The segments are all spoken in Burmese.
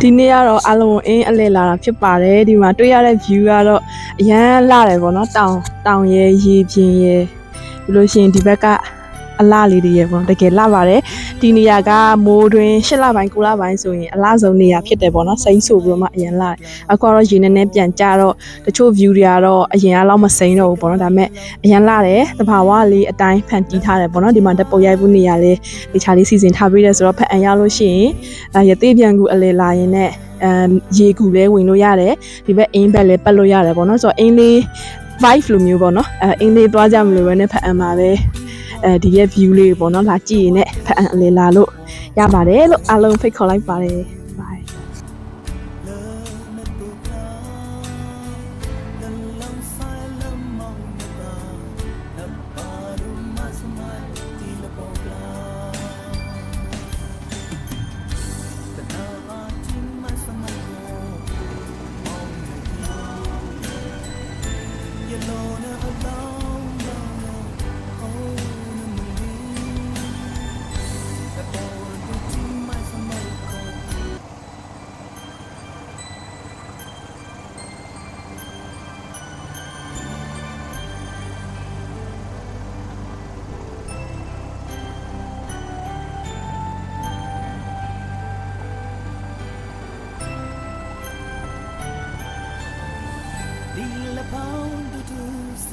ဒီနေ့ကတော့အလုံးအင်းအလဲလာတာဖြစ်ပါတယ်ဒီမှာတွေ့ရတဲ့ view ကတော့အရန်လှတယ်ပေါ့နော်တောင်တောင်ရဲရေပြင်ရဲပြီးလို့ရှိရင်ဒီဘက်က အလားလေးတွေရဲပေါ့တကယ်လှပါတယ်ဒီနေရာကမိုးတွင်၈လပိုင်း9လပိုင်းဆိုရင်အလားဆုံးနေရာဖြစ်တယ်ပေါ့နော်စိမ့်ဆိုပြီးတော့မှအရန်လှတယ်အခုကတော့ရေနဲ့နဲ့ပြန်ကြတော့တချို့ view တွေကတော့အရင်ကလောက်မစိမ့်တော့ဘူးပေါ့နော်ဒါပေမဲ့အရန်လှတယ်တဘာဝလေးအတိုင်းဖန်တီးထားတယ်ပေါ့နော်ဒီမှာတက်ပုတ်ရိုက်ဖို့နေရာလေးဒီချာလေးစီစဉ်ထားပေးတယ်ဆိုတော့ဖန်အန်ရလို့ရှိရင်အဲရသေးပြန်ကူအလေလာရင်နဲ့အဲရေကူလဲဝင်လို့ရတယ်ဒီဘက်အင်းဘက်လဲပတ်လို့ရတယ်ပေါ့နော်ဆိုတော့အင်းလေး vibe လိုမျိုးပေါ့နော်အဲအင်းလေးသွားကြမလို့ပဲနဲ့ဖတ်အံပါပဲ အဲဒီရဲ့ view လေးပေါ့နော်လာကြည့်ရင်လည်းဖတ်အံအလေလာလို့ရပါတယ်လို့အားလုံးဖိတ်ခေါ်လိုက်ပါတယ်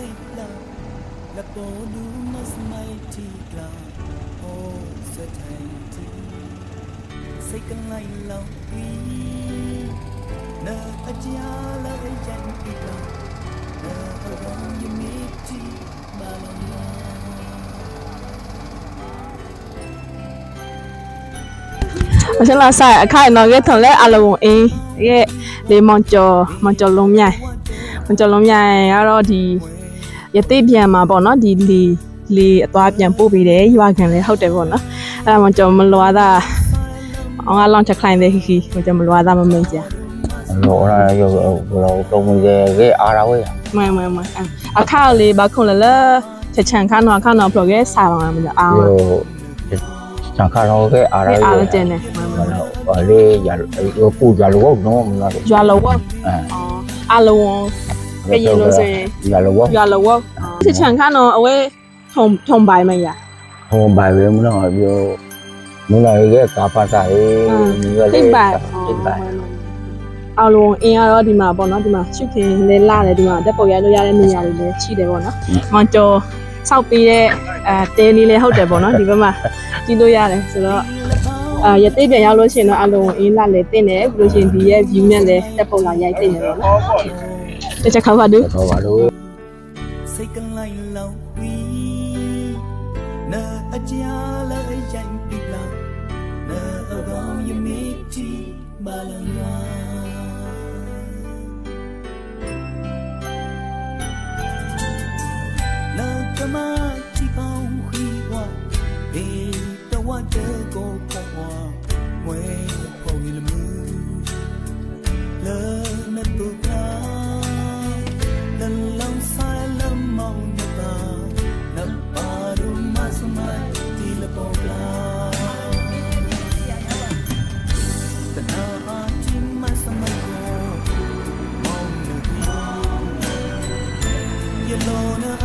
Sitla La ponu mas mai tigla O sa thai ti Sai kan lai lau pi Na ajia la yan tigla Na aram yumi ti balama အရှင်လာဆိုင်အခိုင်နော်ရဲ့ထုံလဲအလုံးအင်းရဲ့လေမောင်ကျော်မောင်ကျော်လုံးမြိုင်မောင်ကျော်လုံးမြိုင်ကတော့ဒီ ရသေးပြန်မှာပေါ့နော်ဒီလီလီအသွားပြန်ပို့ပေးတယ်ရွာခံလည်းဟုတ်တယ်ပေါ့နော်အဲ့ဒါမှကြောင့်မလွားတာအောင်ကလောင်းချက်ခိုင်းတဲ့ခီခီမှကြောင့်မလွားတာမမင်းကြလောရရောလောတုံးရေကေအားရဝေးမမမအခါလေးဘာခုံလလချက်ချန်ခါနော်ခါနော်ဖလော်ကဲစာပါမှာမကြောအောင်ရောစံခါရောကေအားရအဲ့ဝေးအားလည်းကျန်တယ်မမဘာလေရရောပူကြလို့တော့မလားရွာလောဝအဲအလောဝ ကရင်လို့ဆိုရင်ရလို့ရွာလောဝချက်ချန်ခါနော်အဝဲထုံထုံပိုင်မရဟောဘာပဲမလို့ပြောမလားကေကာပါတာရေးဒီကတိလေးတ်ပိုင်တိတ်ပိုင်အလုံးအင်းရတော့ဒီမှာပေါ့နော်ဒီမှာရှုခင်လေးလာတယ်ဒီမှာတက်ပေါ်ရလို့ရတဲ့နေရာတွေလည်းရှိတယ်ပေါ့နော်။မောင်ကျော်စောက်ပြီးတဲ့အဲတဲလေးလည်းဟုတ်တယ်ပေါ့နော်ဒီဘက်မှာကြည့်လို့ရတယ်ဆိုတော့အာရသေးပြန်ရောက်လို့ရှိရင်တော့အလုံးအင်းလာလည်းတင်းတယ်ပြီးလို့ရှိရင်ဒီရဲ့ view နဲ့လည်းတက်ပေါ်လာရိုက်တင်တယ်ပေါ့နော်။ တချက်ကပါဒူတော့ပါလို့စိတ်ကလိုက်လောက်ပြီးနာအကြာလိုက်ရိုင်းပြီလားနာအကောင်းရမေးကြည့်ပါလားလောက်ကမချီပေါင်းခွေဝဘေးတော့ဝတ်ကိုပေါ့ဝမွေးပေါ်ရမှုလောနဲ့တူတာ loner